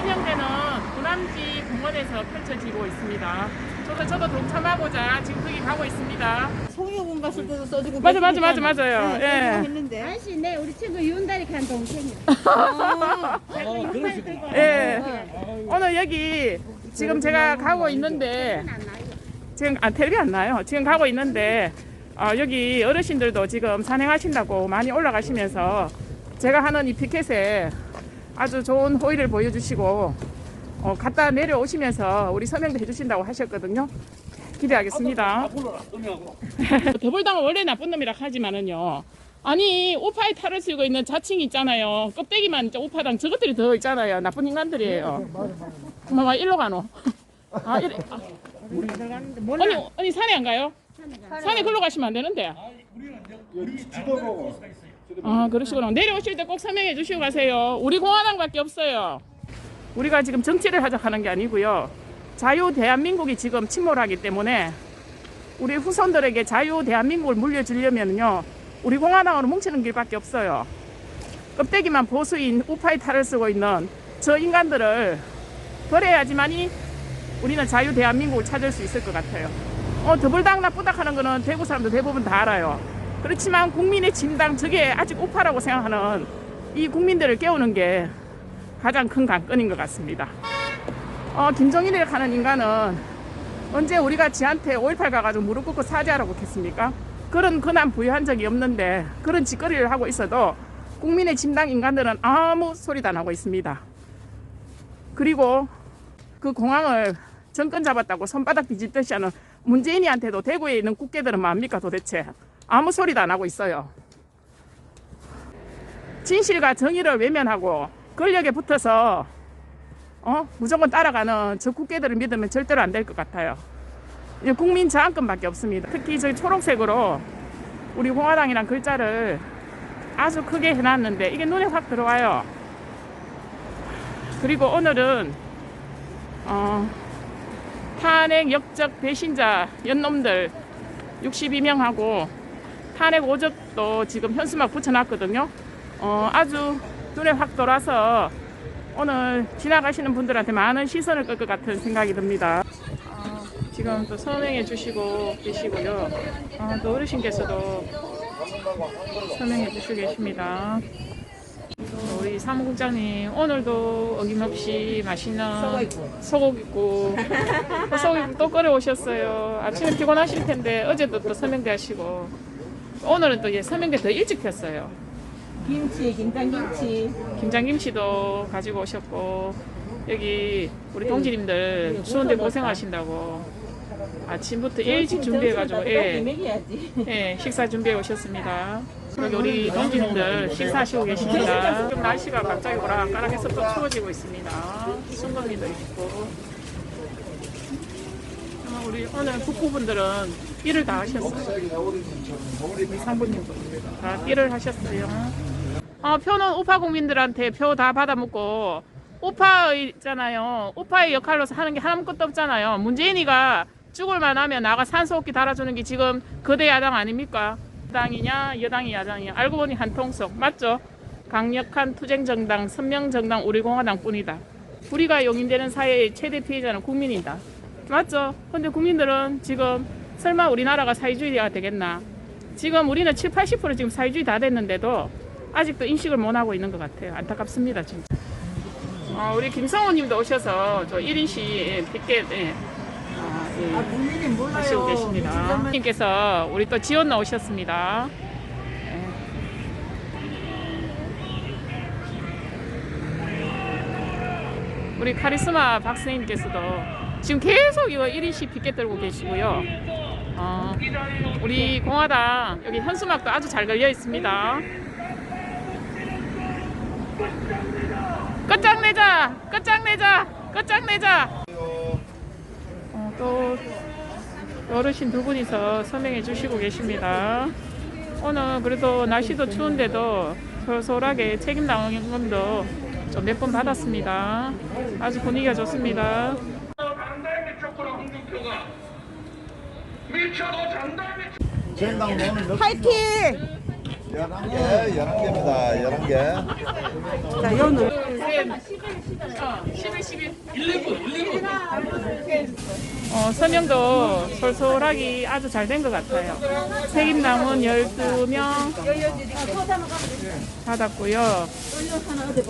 서명대는 군함지 공원에서 펼쳐지고 있습니다. 저도 저도 동참하고자 지금 거기 가고 있습니다. 송유군 갔을 때도 써주고 맞아, 맞아, 맞아, 맞아요. 네, 예. 했는데 아저씨, 네, 우리 친구 유은달이 간 동생이야. 아, 제가 이빨 들고 예. 오늘 여기 지금 제가 가고 있는데 안 나요. 지금 아 텔레비 안 나요. 지금 가고 있는데 어, 여기 어르신들도 지금 산행하신다고 많이 올라가시면서 제가 하는 이 피켓에 아주 좋은 호의를 보여주시고 어, 갔다 내려오시면서 우리 서명도 해주신다고 하셨거든요. 기대하겠습니다. 더불당은 원래 나쁜 놈이라 하지만은요. 아니 오파에 탈을 쓰고 있는 자칭이 있잖아요. 껍데기만 오파당 저것들이 더 있잖아요. 나쁜 인간들이에요. 엄마 일로 가노. 아, 이래, 아. 아니, 아니 산에 안 가요? 산에 글로 가시면 안 되는데. 아, 그러시구나. 내려오실 때꼭 설명해 주시고 가세요. 우리 공화당밖에 없어요. 우리가 지금 정치를 하자 하는 게 아니고요. 자유 대한민국이 지금 침몰하기 때문에 우리 후손들에게 자유 대한민국을 물려주려면요. 우리 공화당으로 뭉치는 길밖에 없어요. 껍데기만 보수인 우파이 탈을 쓰고 있는 저 인간들을 버려야지만이 우리는 자유 대한민국을 찾을 수 있을 것 같아요. 어, 더불당 나쁘다 하는 거는 대구 사람들 대부분 다 알아요. 그렇지만 국민의 진당 저게 아직 우파라고 생각하는 이 국민들을 깨우는 게 가장 큰 관건인 것 같습니다. 어, 김정일이라 하는 인간은 언제 우리가 지한테 5.18 가가지고 무릎 꿇고 사죄하라고 했습니까? 그런 근한 부여한 적이 없는데 그런 짓거리를 하고 있어도 국민의 진당 인간들은 아무 소리도 안 하고 있습니다. 그리고 그 공항을 정권 잡았다고 손바닥 뒤집듯이 하는 문재인이한테도 대구에 있는 국회들은 뭡니까 도대체 아무 소리도 안 하고 있어요. 진실과 정의를 외면하고 권력에 붙어서 어? 무조건 따라가는 저 국회들을 믿으면 절대로 안 될 것 같아요. 국민 저항권밖에 없습니다. 특히 저 초록색으로 우리 공화당이란 글자를 아주 크게 해놨는데 이게 눈에 확 들어와요. 그리고 오늘은 어, 탄핵 역적 배신자 연놈들 62명하고 탄핵 오적도 지금 현수막 붙여놨거든요. 어, 아주 눈에 확 돌아서 오늘 지나가시는 분들한테 많은 시선을 끌 것 같은 생각이 듭니다. 어, 지금 또 서명해 주시고 계시고요. 어, 또 어르신께서도 서명해 주시고 계십니다. 우리 사무국장님 오늘도 어김없이 맛있는 소고기 있고 소고기 또 끓여 오셨어요. 아침에 피곤하실 텐데 어제도 또 서명대 하시고 오늘은 또 이제 서명대 더 일찍 폈어요. 김치, 김장김치. 김장김치도 가지고 오셨고 여기 우리 동지님들 추운데 고생하신다고 아침부터 일찍 준비해가지고 예, 먹여야지. 예, 식사 준비해 오셨습니다. 여기 우리 동지님들 식사하시고 계십니다. 지금 날씨가 갑자기 오락가락해서 또 추워지고 있습니다. 순금이도 있고. 아마 우리 오늘 북부분들은 일을 다 하셨어요. 우리 상부님도 다 일을 하셨어요. 어, 표는 우파 국민들한테 표 다 받아먹고 우파 있잖아요. 우파의 역할로서 하는 게 아무것도 없잖아요. 문재인이가 죽을 만 하면 나가 산소호흡기 달아주는 게 지금 거대 야당 아닙니까? 야당이냐 여당이 야당이냐 알고 보니 한통속 맞죠? 강력한 투쟁 정당, 선명 정당 우리 공화당뿐이다. 우리가 용인되는 사회의 최대 피해자는 국민이다. 맞죠? 근데 국민들은 지금 설마 우리나라가 사회주의가 되겠나? 지금 우리는 7, 80% 지금 사회주의 다 됐는데도 아직도 인식을 못 하고 있는 것 같아요. 안타깝습니다, 진짜. 어, 우리 김성호 님도 오셔서 저 1인시 빅게 예. 아, 예. 아, 국민이 하시고 몰라요. 계십니다. 님께서 우리 또 지원 나오셨습니다. 예. 우리 카리스마 박사님께서도 지금 계속 이거 1인시 빗게 들고 계시고요. 어, 우리 공화당 여기 현수막도 아주 잘 걸려 있습니다. 끝장내자! 끝장내자! 끝장내자! 어, 또 어르신 두 분이서 서명해 주시고 계십니다. 오늘 그래도 날씨도 추운데도 솔솔하게 책임 당원금도 좀 몇 번 받았습니다. 아주 분위기가 좋습니다. 장달미 쪽으로 홍준표가 미쳐도 장달미 정당 오늘 몇 파이팅! 11개, 11개입니다. 11개. 자, 어, 11, 11. 11, 11. 어, 서명도 솔솔하기 아주 잘 된 것 같아요. 책임남은 12명 받았고요.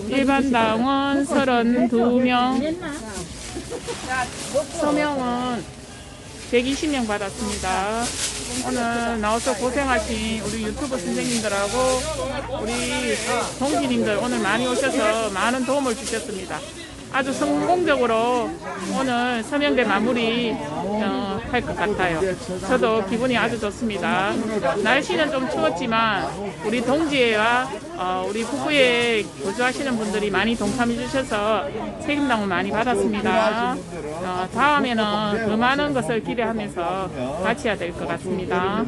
일반 당원 32명, 서명은 120명 받았습니다. 오늘 나와서 고생하신 우리 유튜브 선생님들하고 우리 동지님들 오늘 많이 오셔서 많은 도움을 주셨습니다. 아주 성공적으로 오늘 서명대 마무리 어, 할 것 같아요. 저도 기분이 아주 좋습니다. 날씨는 좀 추웠지만 우리 동지회와 어, 우리 북구에 거주하시는 분들이 많이 동참해 주셔서 책임당을 많이 받았습니다. 어, 다음에는 더 많은 것을 기대하면서 같이 해야 될 것 같습니다.